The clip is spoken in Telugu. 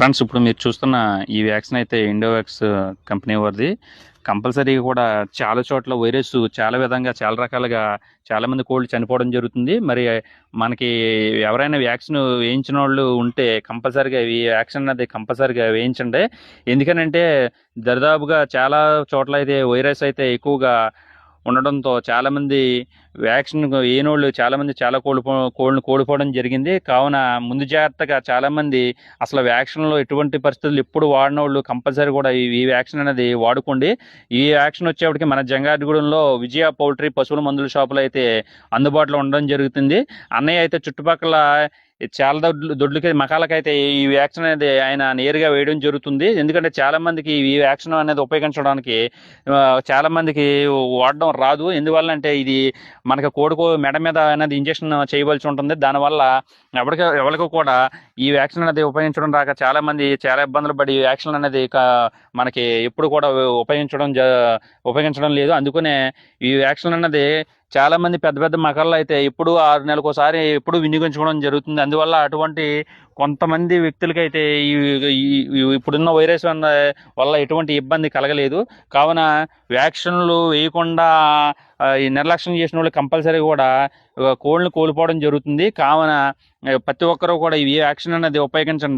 ఫ్రెండ్స్ ఇప్పుడు మీరు చూస్తున్న ఈ వ్యాక్సిన్ అయితే ఇండోవాక్స్ కంపెనీ వారిది. కంపల్సరీగా కూడా చాలా చోట్ల వైరస్ చాలా విధంగా చాలా రకాలుగా చాలామంది కోళ్ళు చనిపోవడం జరుగుతుంది. మరి మనకి ఎవరైనా వ్యాక్సిన్ వేయించిన వాళ్ళు ఉంటే కంపల్సరీగా ఈ వ్యాక్సిన్ అనేది కంపల్సరీగా వేయించండి. ఎందుకనంటే దరిదాపుగా చాలా చోట్ల అయితే వైరస్ అయితే ఎక్కువగా ఉండడంతో చాలామంది వ్యాక్సిన్ వేయనోళ్ళు చాలామంది చాలా కోల్పో కోళ్ళను కోల్పోవడం జరిగింది. కావున ముందు జాగ్రత్తగా చాలామంది అసలు వ్యాక్సిన్లో ఎటువంటి పరిస్థితులు ఎప్పుడు వాడిన వాళ్ళు కంపల్సరీ కూడా ఈ వ్యాక్సిన్ అనేది వాడుకోండి. ఈ వ్యాక్సిన్ వచ్చేప్పటికి మన జంగారెడ్డిగూడెంలో విజయ పౌల్ట్రీ పశువుల మందుల షాపులో అయితే అందుబాటులో ఉండడం జరుగుతుంది. అన్నయ్య అయితే చుట్టుపక్కల చాలా దొడ్లు దొడ్లకి మకాలకైతే ఈ వ్యాక్సిన్ అనేది ఆయన నేరుగా వేయడం జరుగుతుంది. ఎందుకంటే చాలా మందికి ఈ వ్యాక్సిన్ అనేది ఉపయోగించడానికి చాలా మందికి వాడడం రాదు. ఎందువల్ల అంటే ఇది మనకి కోడుకో మెడ మీద అనేది ఇంజక్షన్ చేయవలసి ఉంటుంది. దానివల్ల ఎవరికి ఎవరికి కూడా ఈ వ్యాక్సిన్ అనేది ఉపయోగించడం రాక చాలా మంది చాలా ఇబ్బందులు పడి ఈ వ్యాక్సిన్ అనేది మనకి ఎప్పుడు కూడా ఉపయోగించడం ఉపయోగించడం లేదు. అందుకనే ఈ వ్యాక్సిన్ అన్నది చాలా మంది పెద్ద పెద్ద మకాళ్ళు అయితే ఎప్పుడు ఆరు నెలలకు ఒకసారి ఎప్పుడు వినియోగించుకోవడం జరుగుతుంది. అందువల్ల అటువంటి కొంతమంది వ్యక్తులకైతే ఈ ఈ- ఇప్పుడున్న వైరస్ వల్ల వల్ల ఎటువంటి ఇబ్బంది కలగలేదు. కావున వ్యాక్సిన్లు వేయకుండా ఈ నిర్లక్ష్యం చేసిన వాళ్ళు కంపల్సరీ కూడా కోళ్ళను కోల్పోవడం జరుగుతుంది. కావున ప్రతి ఒక్కరూ కూడా ఈ యాక్షన్ అనేది ఉపయోగించండి.